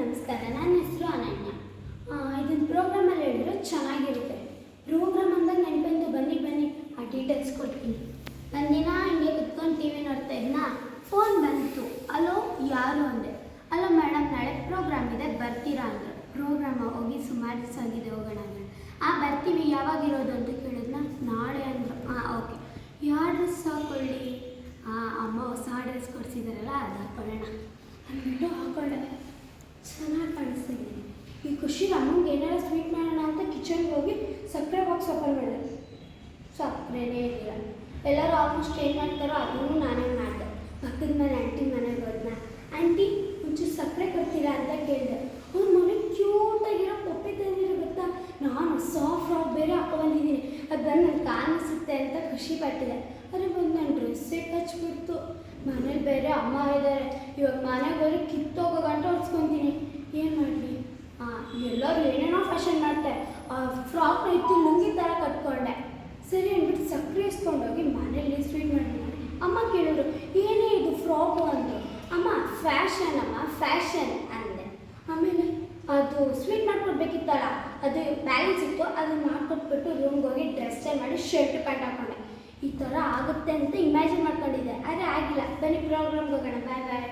ನಮಸ್ಕಾರ, ನನ್ನ ಹೆಸರು ಅನನ್ಯ. ಇದನ್ನು ಪ್ರೋಗ್ರಾಮಲ್ಲಿ ಹೇಳಿದ್ರೆ ಚೆನ್ನಾಗಿರುತ್ತೆ. ಪ್ರೋಗ್ರಾಮ್ ಅಂದಾಗ ನೆನಪಂದು ಬನ್ನಿ ಬನ್ನಿ. ಆ ಡೀಟೇಲ್ಸ್ ಕೊಡ್ತೀನಿ. ಒಂದಿನ ದಿನ ಹಿಂಗೆ ಕುತ್ಕೊಂಡು ಟಿ ವಿ ನೋಡ್ತಾ ಇದ್ನ? ಫೋನ್ ಬಂತು. ಅಲೋ, ಯಾರು ಅಂದೆ? ಅಲೋ ಮೇಡಮ್ ನಾಳೆ ಪ್ರೋಗ್ರಾಮ್ ಇದೆ, ಬರ್ತೀರಾ ಅಂದ್ರೆ ಪ್ರೋಗ್ರಾಮ ಹೋಗಿ ಸುಮಾರು ದಿವಸ ಆಗಿದೆ, ಹೋಗೋಣ ಅಂದ್ರೆ ಆ, ಬರ್ತೀವಿ ಯಾವಾಗಿರೋದು ಅಂತ ಕೇಳಿದ್ನ? ನಾಳೆ ಅಂದರು. ಹಾಂ ಓಕೆ. ಯಾವ ಡ್ರೆಸ್ ಹಾಕೊಳ್ಳಿ? ಅಮ್ಮ ಹೊಸ ಡ್ರೆಸ್ ಕೊಡಿಸಿದಾರಲ್ಲ ಅದು ಹಾಕೊಳ್ಳೋಣ. ಅಂದ್ಬಿಟ್ಟು ಹಾಕೊಂಡೆ. ಅಮ್ಮಂಗೆ ಏನಾರ ಸ್ವೀಟ್ ಮಾಡೋಣ ಅಂತ ಕಿಚನ್ಗೆ ಹೋಗಿ ಸಕ್ಕರೆ ಬಾಕ್ಸ್ ಓಪನ್ ಮಾಡಿದೆ ಸಕ್ಕರೆನೇ ಇರಲಿಲ್ಲ ಎಲ್ಲರೂ ಆಲ್ಮೋಸ್ಟ್ ಏನು ಮಾಡ್ತಾರೋ ಅದನ್ನು ನಾನೇ ಮಾಡಿದೆ. ಪಕ್ಕದ ಮೇಲೆ ಆಂಟಿ ಮನೆಗೆ ಹೋದ್ನ. ಆಂಟಿ ಒಂಚೂರು ಸಕ್ಕರೆ ಕೊಡ್ತೀರಾ ಅಂತ ಕೇಳಿದೆ. ಅವ್ರ ಮನೆ ಕ್ಯೂಟಾಗಿರೋ ಪಪ್ಪಿ ತಂದಿರೋ ಗೊತ್ತಾ? ನಾನು ಸಾಫ್ಟ್ ಆಗಿ ಬೇರೆ ಹಾಕೊಂಡ್ಬಂದಿದ್ದೀನಿ ಅದು ಬಂದು ನನ್ನ ಕಾಣಿಸುತ್ತೆ ಅಂತ ಖುಷಿ ಪಟ್ಟಿದೆ. ಅರೆ ಬಂದು ನನ್ನ ಡ್ರೆಸ್ಸೇ ಕಚ್ಬಿಡ್ತು. ಮನೇಲಿ ಬೇರೆ ಅಮ್ಮ ಇದ್ದಾರೆ ಇವಾಗ ಮನೆಗೆ ಹೋಗಿ ಕಿತ್ತೋಗೋ ಗಂಟೆ ಹೊಡ್ಸ್ಕೊತೀನಿ ಏನು ಮಾಡಲಿ ಹಾಂ ಎಲ್ಲರೂ ಏನೇನೋ ಫ್ಯಾಷನ್ ಮಾಡ್ತಾರೆ ಫ್ರಾಕ್ನ ಇತ್ತು ಲುಂಗಿ ಥರ ಕಟ್ಕೊಂಡೆ. ಸರಿ ಅಂದ್ಬಿಟ್ಟು ಸಕ್ಕರೆ ಇಸ್ಕೊಂಡೋಗಿ ಮನೇಲಿ ಸ್ವೀಟ್ ಮಾಡಿ ಅಮ್ಮ ಕೇಳಿದ್ರು, ಏನೇ ಇದು ಫ್ರಾಕು ಅಂದರು ಅಮ್ಮ, ಫ್ಯಾಷನ್ ಅಮ್ಮ, ಫ್ಯಾಷನ್ ಅಂದೆ. ಆಮೇಲೆ, ಅದು ಸ್ವೀಟ್ ಮಾಡ್ಕೊಡ್ಬೇಕಿತ್ತಲ್ಲ, ಅದು ಬ್ಯಾಲೆನ್ಸ್ ಇತ್ತು, ಅದನ್ನ ಮಾಡ್ಕೊಟ್ಬಿಟ್ಟು ರೂಮ್ಗೆ ಹೋಗಿ ಡ್ರೆಸ್ ಚೇಂಜ್ ಮಾಡಿ ಶರ್ಟ್ ಪ್ಯಾಂಟ್ ಹಾಕೊಂಡೆ. ಈ ಥರ ಆಗುತ್ತೆ ಅಂತ ಇಮ್ಯಾಜಿನ್ ಮಾಡ್ಕೊಂಡಿದ್ದೆ. ಆದರೆ ಆಗಿಲ್ಲ. ಬನ್ನಿ ಪ್ರೋಗ್ರಾಮ್ಗೆ ಹೋಗೋಣ. ಬಾಯ್ ಬಾಯ್